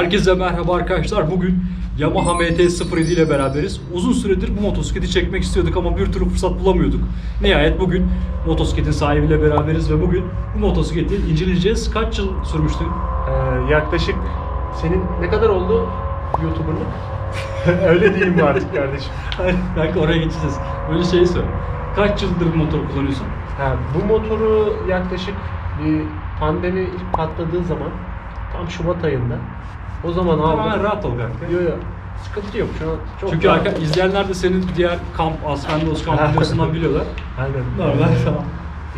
Herkese merhaba arkadaşlar. Bugün Yamaha MT-07 ile beraberiz. Uzun süredir bu motosikleti çekmek istiyorduk ama bir türlü fırsat bulamıyorduk. Nihayet bugün motosikletin sahibiyle beraberiz ve bugün bu motosikleti inceleyeceğiz. Kaç yıl sürmüştü? Ee, yaklaşık senin ne kadar oldu YouTuber'lık? Öyle diyeyim mi artık kardeşim? Belki oraya geçeceğiz. Önce şeyi söyle. Kaç yıldır bu motoru kullanıyorsun? Ha, bu motoru yaklaşık bir pandemi ilk patladığı zaman tam Şubat ayında o zaman Tamamen aldım. rahat ol kanka. Yok yok sıkıntı yok şu an çok Çünkü rahat. arka, izleyenler de senin diğer kamp, Aspendos kamp videosundan biliyorlar. Aynen. Normal tamam.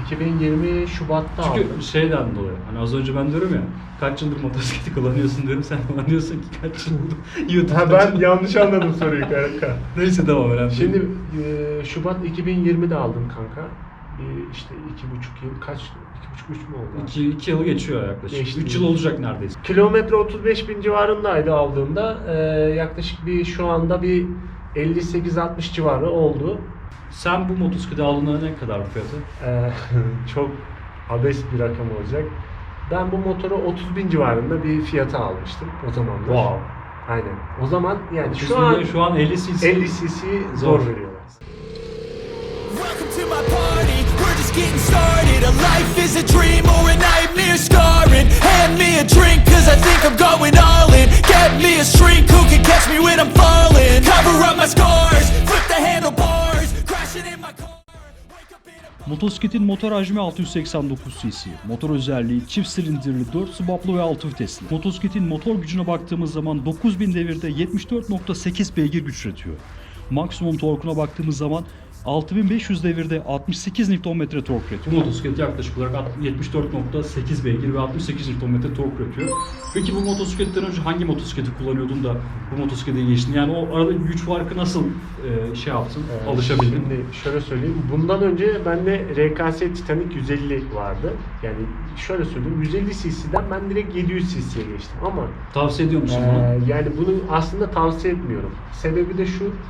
2020 Şubat'ta Çünkü aldım. şeyden dolayı. Hani az önce ben diyorum ya. Kaç yıldır motosikleti kullanıyorsun diyorum. Sen bana diyorsun ki kaç yıldır YouTube'da. Ha, ben yanlış anladım soruyu kanka. Neyse devam önemli. değil. Şimdi e, Şubat 2020'de aldım kanka. Bir işte iki buçuk yıl kaç iki buçuk üç mü oldu? İki, iki yıl geçiyor yaklaşık. Geçti. Üç yıl olacak neredeyse. Kilometre 35 bin civarındaydı aldığımda. Ee, yaklaşık bir şu anda bir 58-60 civarı oldu. Sen bu motosikleti aldığında ne kadar fiyatı? Ee, çok abes bir rakam olacak. Ben bu motoru 30 bin civarında bir fiyata almıştım o zamanlar. Wow. Aynen. O zaman yani Şu şu an şu an 50 cc. 50 cc Zor. zor veriyorlar. Just getting started A life is a dream or a nightmare scarring Hand me a drink cause I think I'm going all in Get me a shrink who can catch me when I'm falling Cover up my scars, flip the handlebars Crashing in my car Motosikletin motor hacmi 689 cc. Motor özelliği çift silindirli 4 subaplı ve 6 vitesli. Motosikletin motor gücüne baktığımız zaman 9000 devirde 74.8 beygir güç üretiyor. Maksimum torkuna baktığımız zaman 6500 devirde 68 Nm tork Bu üretiyor. motosiklet yaklaşık olarak 74.8 beygir ve 68 Nm tork üretiyor. Peki bu motosikletten önce hangi motosikleti kullanıyordun da bu motosiklete geçtin? Yani o arada güç farkı nasıl e, şey yaptın, Ee, alışabildin? Şimdi şöyle söyleyeyim. Bundan önce bende RKS Titanic 150 vardı. Yani şöyle söyleyeyim. 150 cc'den ben direkt 700 cc'ye geçtim ama Tavsiye ediyor musun bunu? Ee, yani bunu aslında tavsiye etmiyorum. Sebebi de şu.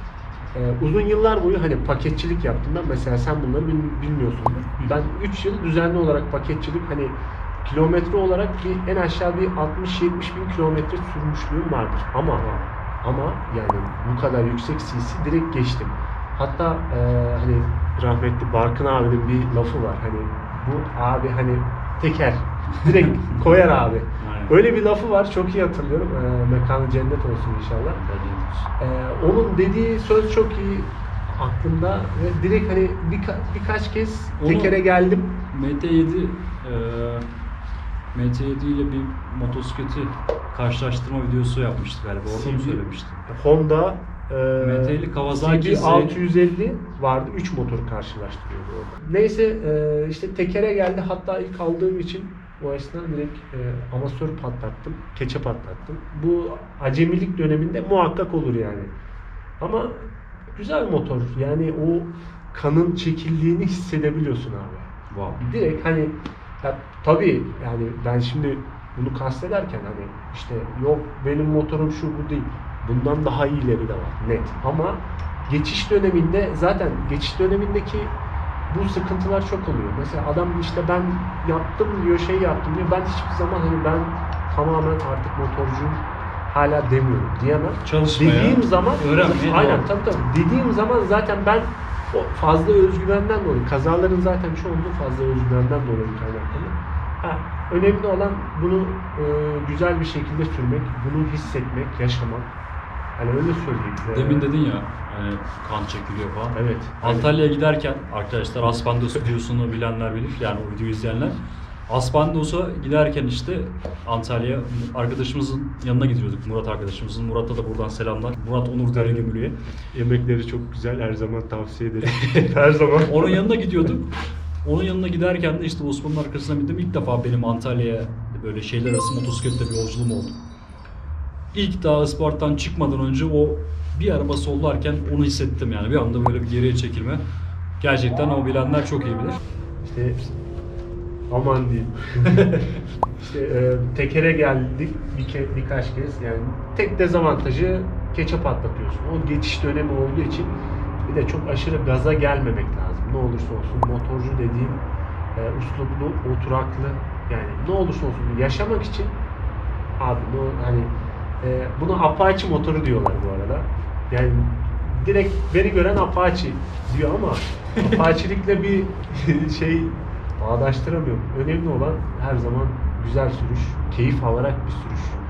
E, uzun yıllar boyu hani paketçilik yaptım ben. Mesela sen bunları bil- bilmiyorsundur. Ben 3 yıl düzenli olarak paketçilik hani kilometre olarak bir en aşağı bir 60-70 bin kilometre sürmüşlüğüm vardır. Ama ama yani bu kadar yüksek cc direkt geçtim. Hatta e, hani rahmetli Barkın abinin bir lafı var. Hani bu abi hani teker direkt koyar abi. Aynen. Öyle bir lafı var çok iyi hatırlıyorum. Ee, mekanı cennet olsun inşallah. Ee, onun dediği söz çok iyi aklımda ve direkt hani birka- birkaç kez Onu- tekere geldim. MT7 e, MT7 ile bir motosikleti karşılaştırma videosu yapmıştık galiba. Orada mı söylemiştin? Honda e, MT''li Kawasaki CB 650 vardı. 3 motoru karşılaştırıyordu orada. Neyse e, işte tekere geldi. Hatta ilk aldığım için o esnada direkt e, amatör patlattım. Keçe patlattım. Bu acemilik döneminde muhakkak olur yani. Ama güzel motor. Yani o kanın çekildiğini hissedebiliyorsun abi. Wow. Direkt hani ya, tabii yani ben şimdi bunu kastederken hani işte yok benim motorum şu bu değil. Bundan daha iyileri de var net. Ama geçiş döneminde zaten geçiş dönemindeki bu sıkıntılar çok oluyor. Mesela adam işte ben yaptım diyor, şey yaptım diyor. Ben hiçbir zaman hani ben tamamen artık motorcuyum hala demiyorum diyemem. Çalışmaya, Dediğim zaman öğrenmeye aynen tabii tabii. Dediğim zaman zaten ben fazla özgüvenden dolayı, kazaların zaten çoğunluğu fazla özgüvenden dolayı kaynaklanıyor. Ha, önemli olan bunu e, güzel bir şekilde sürmek, bunu hissetmek, yaşamak. Hani öyle söyleyeyim. Ee, Demin dedin ya hani kan çekiliyor falan. Evet. Antalya'ya giderken arkadaşlar Aspendos videosunu bilenler bilir yani o videoyu izleyenler. Aspendos'a giderken işte Antalya arkadaşımızın yanına gidiyorduk. Murat arkadaşımızın. Murat'a da buradan selamlar. Murat Onur Deregümülü'ye. Yemekleri çok güzel, her zaman tavsiye ederim. her zaman. Onun yanına gidiyorduk. Onun yanına giderken de işte Osman'ın arkasına bindim. İlk defa benim Antalya'ya böyle şeyler arası motosikletle bir yolculuğum oldu. İlk daha Isparta'dan çıkmadan önce o bir araba sollarken onu hissettim yani. Bir anda böyle bir geriye çekilme. Gerçekten o bilenler çok iyi bilir. İşte aman diyeyim. işte e, tekere geldik bir ke- birkaç kez. Yani tek dezavantajı keçe patlatıyorsun. O geçiş dönemi olduğu için bir de çok aşırı gaza gelmemek lazım. Ne olursa olsun motorcu dediğin e, üsluplu, oturaklı yani ne olursa olsun yaşamak için abi ne, hani Ee, buna Apache motoru diyorlar bu arada. Yani direkt beni gören Apache diyor ama Apache'likle bir şey bağdaştıramıyorum. Önemli olan her zaman güzel sürüş, keyif alarak bir sürüş.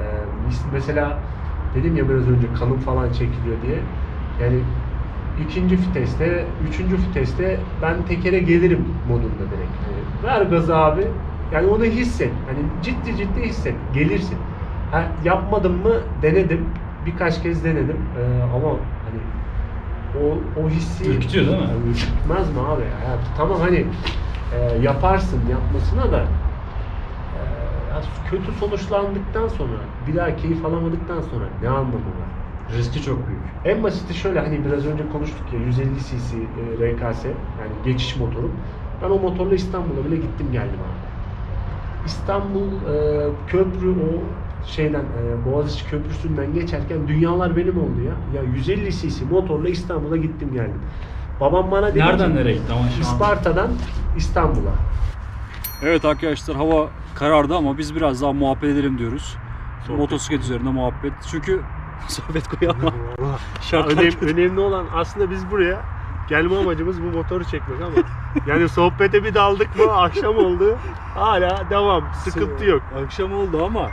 Ee, mesela dedim ya biraz önce kanım falan çekiliyor diye. Yani ikinci viteste, üçüncü viteste ben tekere gelirim modunda direkt. Hani ver gazı abi. Yani onu hisset. Hani ciddi ciddi hisset. Gelirsin. Ha, yapmadım mı denedim. Birkaç kez denedim. Ee, ama hani o, o hissi... Ürkütüyor değil mi? Yani ürkütmez mi abi ya? Tamam hani e, yaparsın yapmasına da e, kötü sonuçlandıktan sonra bir daha keyif alamadıktan sonra ne anlamı var? Riski çok büyük. En basiti şöyle hani biraz önce konuştuk ya 150 cc e, RKS yani geçiş motoru. Ben o motorla İstanbul'a bile gittim geldim abi. İstanbul e, köprü o şeyden e, Boğaziçi Köprüsü'nden geçerken dünyalar benim oldu ya. Ya 150 cc motorla İstanbul'a gittim geldim. Babam bana dedi Nereden ki, nereye gitti ama şu an? Isparta'dan İstanbul'a. Evet arkadaşlar hava karardı ama biz biraz daha muhabbet edelim diyoruz. Sohbet. Motosiklet üzerinde muhabbet. Çünkü sohbet koyamam. Şartlar Önem- kötü. önemli olan aslında biz buraya gelme amacımız bu motoru çekmek ama yani sohbete bir daldık mı akşam oldu hala devam sıkıntı yok. Akşam oldu ama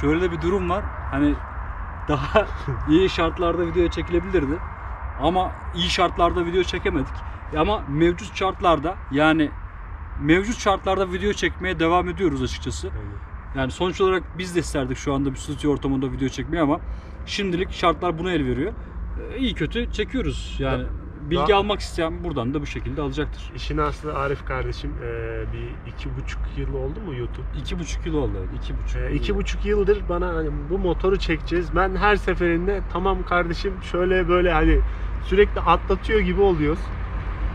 şöyle de bir durum var. Hani daha iyi şartlarda video çekilebilirdi. Ama iyi şartlarda video çekemedik. Ama mevcut şartlarda yani mevcut şartlarda video çekmeye devam ediyoruz açıkçası. Yani sonuç olarak biz de isterdik şu anda bir stüdyo ortamında video çekmeyi ama şimdilik şartlar buna el veriyor. Ee, İyi kötü çekiyoruz. Yani bilgi daha- almak isteyen buradan da bu şekilde alacaktır. İşin aslı Arif kardeşim eee, bir iki buçuk yıl oldu mu YouTube? İki buçuk yıl oldu. iki buçuk. Eee, iki buçuk yıldır bana hani bu motoru çekeceğiz. Ben her seferinde tamam kardeşim şöyle böyle hani sürekli atlatıyor gibi oluyoruz.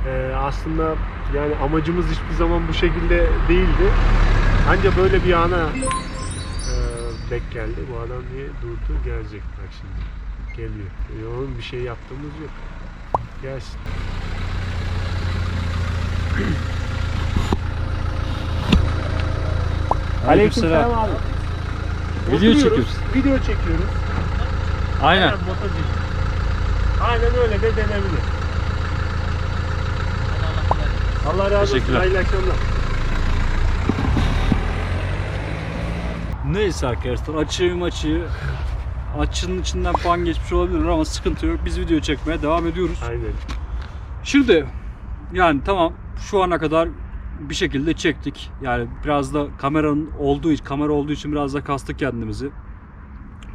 Eee, aslında yani amacımız hiçbir zaman bu şekilde değildi. Anca böyle bir ana eee denk geldi. Bu adam niye durdu? Gelecek bak şimdi. Geliyor. E, oğlum bir şey yaptığımız yok. Gelsin. Aleykümselam. abi. Video Oturuyoruz, çekiyoruz. Video çekiyoruz. Aynen. Aynen. Aynen öyle de denebilir. Allah razı olsun. Teşekkürler. Hayırlı akşamlar. Neyse arkadaşlar açığı maçığı açının içinden puan geçmiş olabilir ama sıkıntı yok. Biz video çekmeye devam ediyoruz. Aynen. Şimdi yani tamam şu ana kadar bir şekilde çektik. Yani biraz da kameranın olduğu için, kamera olduğu için biraz da kastık kendimizi.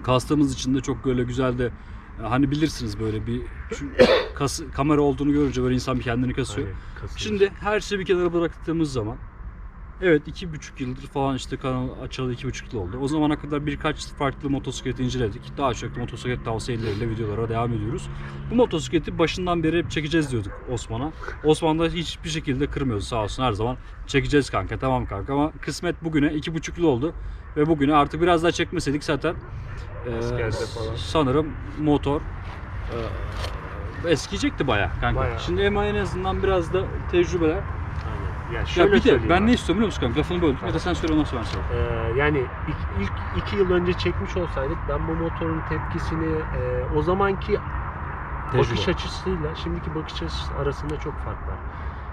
Kastığımız için de çok böyle güzel de hani bilirsiniz böyle bir kas, kamera olduğunu görünce böyle insan bir kendini kasıyor. Aynen. Şimdi her şeyi bir kenara bıraktığımız zaman Evet iki buçuk yıldır falan işte kanal açalı iki buçuk yıl oldu. O zamana kadar birkaç farklı motosiklet inceledik. Daha çok motosiklet tavsiyeleriyle videolara devam ediyoruz. Bu motosikleti başından beri hep çekeceğiz diyorduk Osman'a. Osman da hiçbir şekilde kırmıyordu sağ olsun her zaman. Çekeceğiz kanka tamam kanka ama kısmet bugüne iki buçuk yıl oldu. Ve bugüne artık biraz daha çekmeseydik zaten e, sanırım motor e, eskiyecekti bayağı kanka. Bayağı. Şimdi ama en azından biraz da tecrübeler Aynen. Ya bir de ben abi. ne istiyorum biliyor musun kanka? Lafını böldüm ya da sen söyle ondan sonra ben söyleyeyim. Ee, yani ilk, ilk iki yıl önce çekmiş olsaydık ben bu motorun tepkisini e, o zamanki bakış Tecrübe. açısıyla şimdiki bakış açısı arasında çok fark var.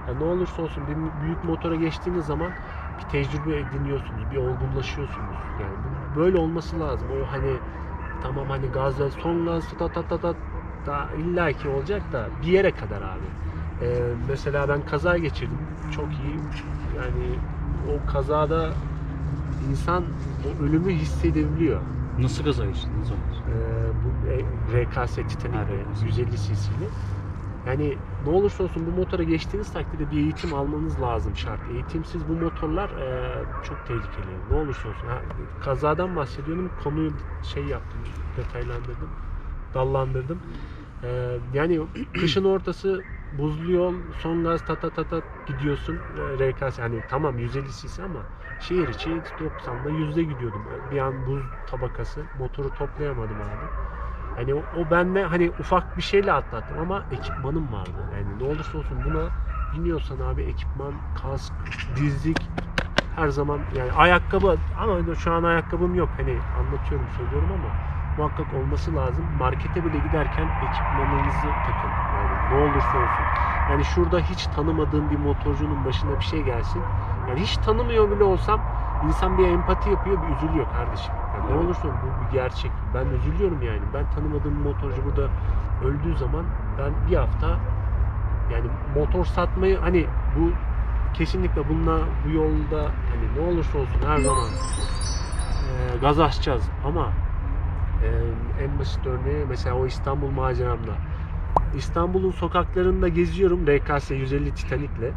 Yani ne olursa olsun bir büyük motora geçtiğiniz zaman bir tecrübe ediniyorsunuz, bir olgunlaşıyorsunuz. Yani böyle olması lazım. O hani tamam hani gazla son gaz ta ta ta ta da illaki olacak da bir yere kadar abi. Ee, mesela ben kaza geçirdim. Çok iyi. Yani o kazada insan o ölümü hissedebiliyor. Nasıl geçtin? Ne zaman? Ee, bu e, RKS Titanic RKS. 150 cc'li. Yani ne olursa olsun bu motora geçtiğiniz takdirde bir eğitim almanız lazım şart. Eğitimsiz bu motorlar e, çok tehlikeli. Ne olursa olsun. Ha, kazadan bahsediyorum. Konuyu şey yaptım, detaylandırdım, dallandırdım. Ee, yani kışın ortası buzlu yol, son gaz ta ta ta ta gidiyorsun. Ee, RKS hani tamam 150 cc ama şehir içi 90'da yüzde gidiyordum. Bir an buz tabakası. Motoru toplayamadım abi. Hani o, o benle hani ufak bir şeyle atlattım ama ekipmanım vardı. Yani ne olursa olsun buna biniyorsan abi ekipman, kask, dizlik her zaman yani ayakkabı ama şu an ayakkabım yok. Hani anlatıyorum söylüyorum ama muhakkak olması lazım. Markete bile giderken ekipmanınızı takın. Ne olursa olsun. Yani şurada hiç tanımadığım bir motorcunun başına bir şey gelsin. Yani hiç tanımıyor bile olsam insan bir empati yapıyor, bir üzülüyor kardeşim. Yani ne olursa bu bir gerçek. Ben üzülüyorum yani. Ben tanımadığım bir motorcu burada öldüğü zaman ben bir hafta yani motor satmayı hani bu kesinlikle bununla bu yolda hani ne olursa olsun her zaman e, gaz açacağız ama e, en basit örneği mesela o İstanbul maceramda İstanbul'un sokaklarında geziyorum RKS 150 Titanik'le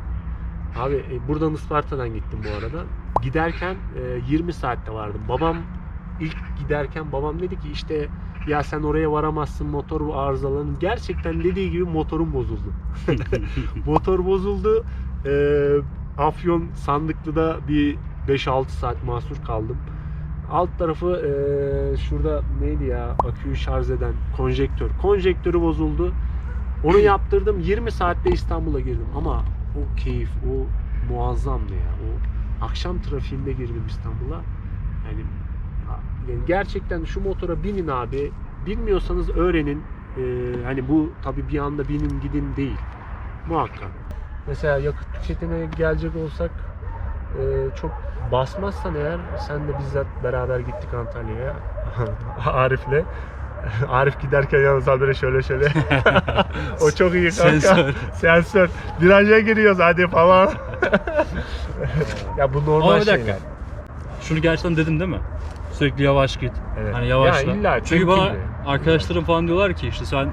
abi e, buradan Isparta'dan gittim bu arada giderken e, 20 saatte vardım babam ilk giderken babam dedi ki işte ya sen oraya varamazsın motor arızalanır gerçekten dediği gibi motorum bozuldu motor bozuldu. Ee, Afyon Sandıklı'da bir 5-6 saat mahsur kaldım. Alt tarafı ee, şurada neydi ya aküyü şarj eden konjektör. Konjektörü bozuldu. Onu yaptırdım. 20 saatte İstanbul'a girdim. Ama o keyif, o muazzamdı ya. O akşam trafiğinde girdim İstanbul'a. Yani, yani gerçekten şu motora binin abi. Bilmiyorsanız öğrenin. Ee, hani bu tabii bir anda binin gidin değil. Muhakkak. Mesela yakıt tüketimine gelecek olsak e, çok basmazsan eğer sen de bizzat beraber gittik Antalya'ya Arif'le. Arif giderken yalnız habire şöyle şöyle. o çok iyi kanka. Sensör. Sensör. Viraja giriyoruz hadi falan. ya bu normal Ama bir dakika. şeyler. Şunu gerçekten dedin değil mi? Sürekli yavaş git. Evet. Hani yavaşla. Ya illa, Çünkü bana temkinli. arkadaşlarım falan diyorlar ki işte sen e,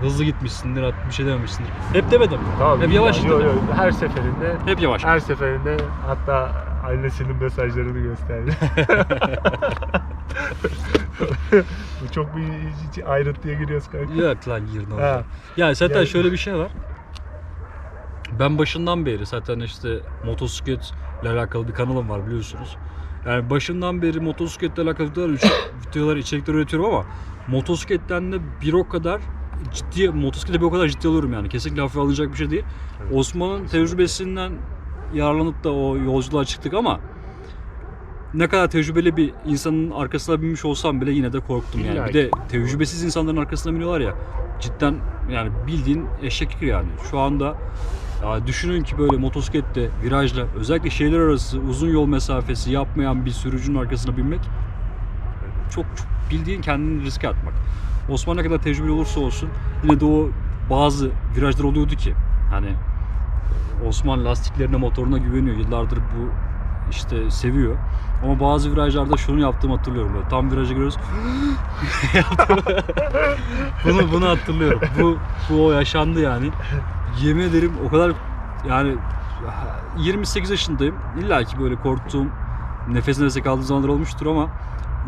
hızlı gitmişsindir, bir şey dememişsindir. Hep demedim. Tamam, Hep yavaş Yo, dedim. yo, Her seferinde Hep yavaş. Her seferinde hatta annesinin mesajlarını gösterdi. Bu çok bir hiç ayrıntıya giriyoruz kanka. Yok lan girdin Ha. orada. Ya zaten Yani- şöyle bir şey var. Ben başından beri zaten işte motosikletle alakalı bir kanalım var biliyorsunuz. Yani başından beri motosikletle alakalı videolar, videolar içerikler üretiyorum ama motosikletten de bir o kadar ciddi, motosiklete bir o kadar ciddi alıyorum yani. Kesinlikle hafife alınacak bir şey değil. Evet. Osman'ın tecrübesinden yararlanıp da o yolculuğa çıktık ama ne kadar tecrübeli bir insanın arkasına binmiş olsam bile yine de korktum yani. İlla Bir de tecrübesiz insanların arkasına biniyorlar ya. Cidden yani bildiğin eşeklik yani. Şu anda ya düşünün ki böyle motosiklette virajla özellikle şehirler arası uzun yol mesafesi yapmayan bir sürücünün arkasına binmek çok, çok bildiğin kendini riske atmak. Osman ne kadar tecrübeli olursa olsun yine de o bazı virajlar oluyordu ki hani Osman lastiklerine motoruna güveniyor. Yıllardır bu işte seviyor. Ama bazı virajlarda şunu yaptığımı hatırlıyorum. Böyle tam viraja giriyoruz. Yaptım. bunu bunu hatırlıyorum. Bu bu o yaşandı yani. Yemin ederim o kadar yani 28 yaşındayım. İlla ki böyle korktuğum nefes nefese kaldığım zamanlar olmuştur ama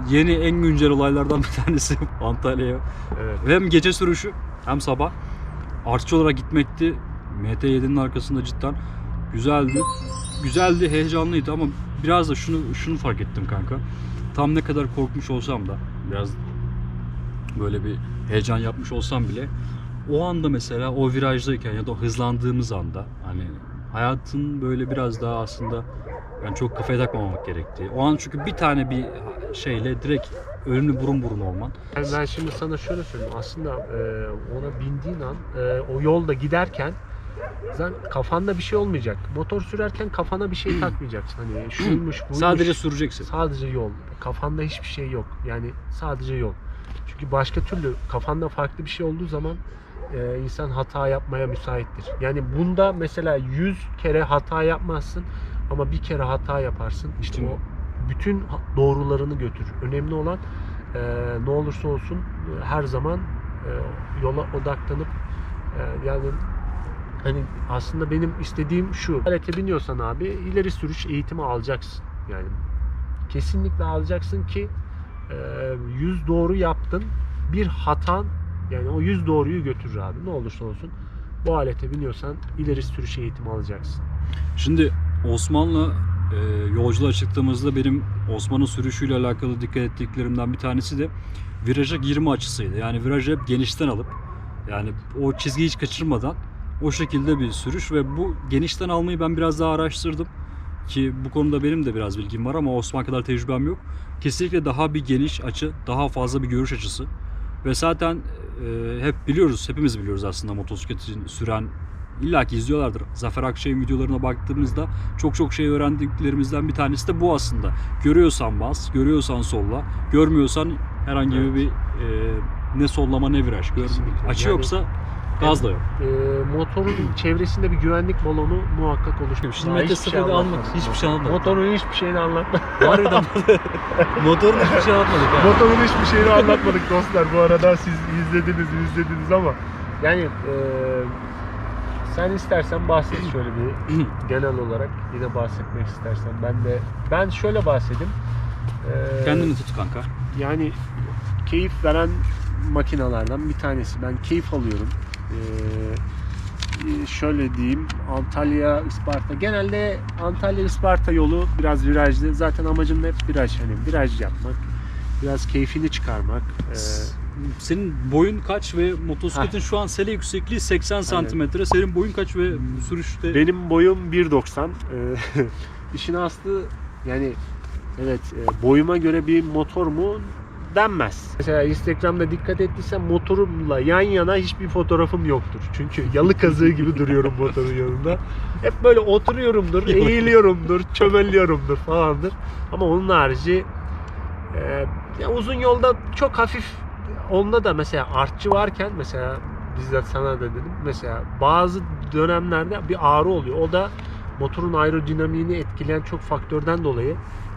yeni en güncel olaylardan bir tanesi Antalya'ya Evet. ve hem gece sürüşü hem sabah artçı olarak gitmekti. MT7'nin arkasında cidden güzeldi. Güzeldi, heyecanlıydı ama biraz da şunu şunu fark ettim kanka. Tam ne kadar korkmuş olsam da biraz böyle bir heyecan yapmış olsam bile o anda mesela o virajdayken ya da hızlandığımız anda hani hayatın böyle biraz daha aslında yani çok kafaya takmamak gerektiği. O an çünkü bir tane bir şeyle direkt önünü burun burun olman. Yani ben şimdi sana şöyle söyleyeyim. Aslında e, ona bindiğin an e, o yolda giderken zaten kafanda bir şey olmayacak. Motor sürerken kafana bir şey takmayacaksın. Hani şuymuş buymuş. Sadece süreceksin. Sadece yol. Kafanda hiçbir şey yok. Yani sadece yol. Çünkü başka türlü kafanda farklı bir şey olduğu zaman e, insan hata yapmaya müsaittir. Yani bunda mesela 100 kere hata yapmazsın ama bir kere hata yaparsın. İşte o bütün doğrularını götür. Önemli olan e, ne olursa olsun e, her zaman e, yola odaklanıp e, yani hani aslında benim istediğim şu. Alete biniyorsan abi ileri sürüş eğitimi alacaksın. Yani kesinlikle alacaksın ki 100 doğru yaptın. Bir hatan yani o 100 doğruyu götürür abi. Ne olursa olsun bu alete biniyorsan ileri sürüş eğitimi alacaksın. Şimdi Osman'la e, yolculuğa çıktığımızda benim Osman'ın sürüşüyle alakalı dikkat ettiklerimden bir tanesi de viraja girme açısıydı. Yani virajı hep genişten alıp yani o çizgiyi hiç kaçırmadan o şekilde bir sürüş ve bu genişten almayı ben biraz daha araştırdım. ki bu konuda benim de biraz bilgim var ama Osman kadar tecrübem yok. Kesinlikle daha bir geniş açı, daha fazla bir görüş açısı. Ve zaten e, hep biliyoruz, hepimiz biliyoruz aslında motosikletin süren illaki izliyorlardır. Zafer Akçay'ın videolarına baktığımızda çok çok şey öğrendiklerimizden bir tanesi de bu aslında. Görüyorsan bas, görüyorsan solla, görmüyorsan herhangi Evet. bir e, ne sollama ne viraj. Gör, açı Yani- yoksa gaz da yok. Ee, motorun çevresinde bir güvenlik balonu muhakkak oluşmuyor. Şimdi Daha Mete hiçbir şey sıfırda. Hiçbir şey anlatmadık. Motorun hiçbir şeyini anlatmadık. Harbiden motorun hiçbir şey anlatmadık. ha. Motorun hiçbir şeyini anlatmadık dostlar. Bu arada siz izlediniz, izlediniz ama yani e, sen istersen bahset şöyle bir genel olarak yine bahsetmek istersen. Ben de ben şöyle bahsedeyim. Ee, Kendini tut kanka. yani keyif veren makinalardan bir tanesi. Ben keyif alıyorum. Ee, e, şöyle diyeyim Antalya Isparta. Genelde Antalya Isparta yolu biraz virajlı. Zaten amacım da hep viraj hani viraj yapmak biraz keyfini çıkarmak. Ee, Senin boyun kaç ve motosikletin şu an sele yüksekliği 80 santimetre. Senin boyun kaç ve sürüşte? Benim boyum 1.90 Ee, işin aslı yani evet e, boyuma göre bir motor mu denmez. Mesela Instagram'da dikkat ettiysen motorumla yan yana hiçbir fotoğrafım yoktur. Çünkü yalı kazığı gibi duruyorum motorun yanında. Hep böyle oturuyorumdur, eğiliyorumdur, çömelliyorumdur falandır. Ama onun harici e, ya uzun yolda çok hafif onda da mesela artçı varken mesela bizzat sana da dedim mesela bazı dönemlerde bir ağrı oluyor. O da motorun aerodinamiğini etkileyen çok faktörden dolayı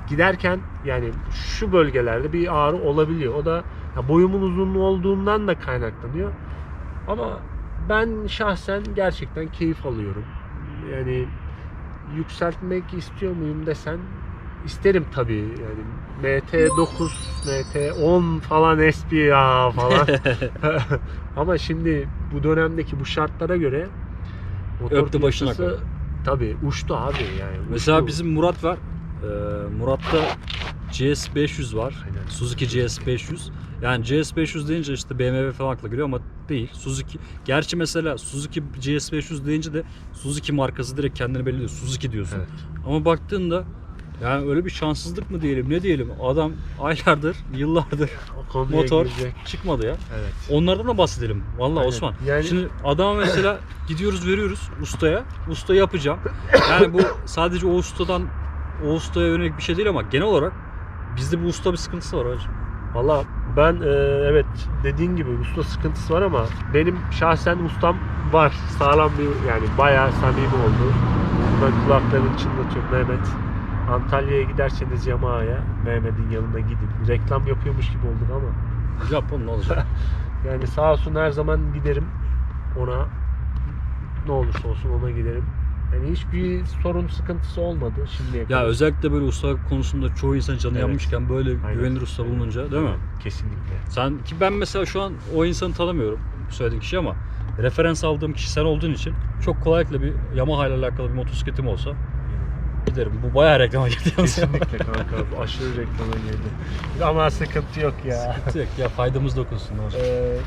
giderken yani şu bölgelerde bir ağrı olabiliyor. O da ya boyumun uzunluğu olduğundan da kaynaklanıyor. Ama ben şahsen gerçekten keyif alıyorum. Yani yükseltmek istiyor muyum desen isterim tabii. Yani MT9, MT10 falan SP ya falan. Ama şimdi bu dönemdeki bu şartlara göre motor Öptü başına tabii uçtu abi yani. Mesela uçtu. bizim Murat var. Ee, Murat'ta GS 500 var. Aynen. Suzuki GS 500. Yani GS 500 deyince işte BMW falan akla geliyor ama değil. Suzuki. Gerçi mesela Suzuki GS 500 deyince de Suzuki markası direkt kendini belirliyor. Suzuki diyorsun. Evet. Ama baktığında yani öyle bir şanssızlık mı diyelim ne diyelim adam aylardır yıllardır motor girecek. çıkmadı ya. Evet. Onlardan da bahsedelim. Vallahi Aynen. Osman. Yani- Şimdi adama mesela gidiyoruz veriyoruz ustaya. Usta yapacağım. Yani bu sadece o ustadan o ustaya yönelik bir şey değil ama genel olarak bizde bu usta bir sıkıntısı var hacı. Valla ben e, evet dediğin gibi usta sıkıntısı var ama benim şahsen ustam var. Sağlam bir yani bayağı samimi oldu. Buradan kulaklarını çınlatıyorum Mehmet. Antalya'ya giderseniz Yamaha'ya Mehmet'in yanına gidin. Reklam yapıyormuş gibi olduk ama. Japon ne olacak? Yani sağ olsun her zaman giderim ona. Ne olursa olsun ona giderim. Yani hiçbir sorun sıkıntısı olmadı şimdiye ya kadar. özellikle böyle usta konusunda çoğu insan canı Evet. yanmışken böyle Aynen. güvenilir usta bulununca değil mi? Kesinlikle. Sen ki ben mesela şu an o insanı tanımıyorum söylediğin kişi ama referans aldığım kişi sen olduğun için çok kolaylıkla bir Yamaha ile alakalı bir motosikletim olsa giderim. Bu bayağı reklama girdi yalnız. Kesinlikle kanka. bu Aşırı reklama girdi. Ama sıkıntı yok ya. Sıkıntı yok ya faydamız dokunsun ne olacak. Ee,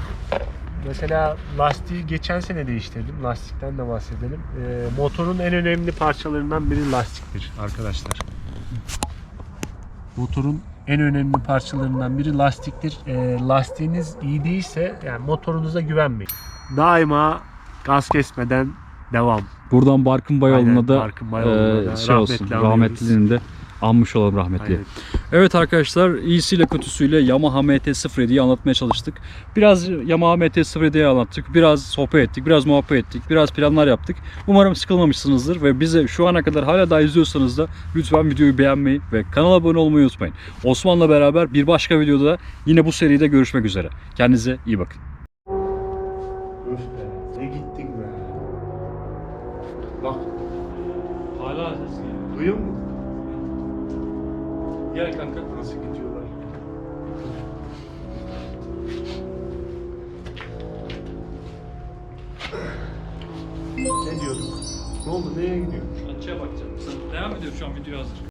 mesela lastiği geçen sene değiştirdim. Lastikten de bahsedelim. Ee, motorun en önemli parçalarından biri lastiktir arkadaşlar. Motorun en önemli parçalarından biri lastiktir. Ee, lastiğiniz iyi değilse yani motorunuza güvenmeyin. Daima gaz kesmeden devam. Buradan Barkın Bayoğlu'na da Barkın Bayoğlu'na da e, şey olsun. rahmetli anıyoruz. Rahmetlinin de anmış olalım rahmetli. Aynen. Evet arkadaşlar iyisiyle kötüsüyle Yamaha MT-07'yi anlatmaya çalıştık. Biraz Yamaha MT-07'yi anlattık. Biraz sohbet ettik. Biraz muhabbet ettik. Biraz planlar yaptık. Umarım sıkılmamışsınızdır ve bize şu ana kadar hala daha izliyorsanız da lütfen videoyu beğenmeyi ve kanala abone olmayı unutmayın. Osman'la beraber bir başka videoda yine bu seride görüşmek üzere. Kendinize iyi bakın. Öf be. Ne gittin be. Bak Hala ses geliyor. duyuyor musun? Gel kanka. Nasıl gidiyorlar? Ne diyorduk? Ne oldu? Neye gidiyor? Açığa bakacağım. Devam ediyor şu an video hazır.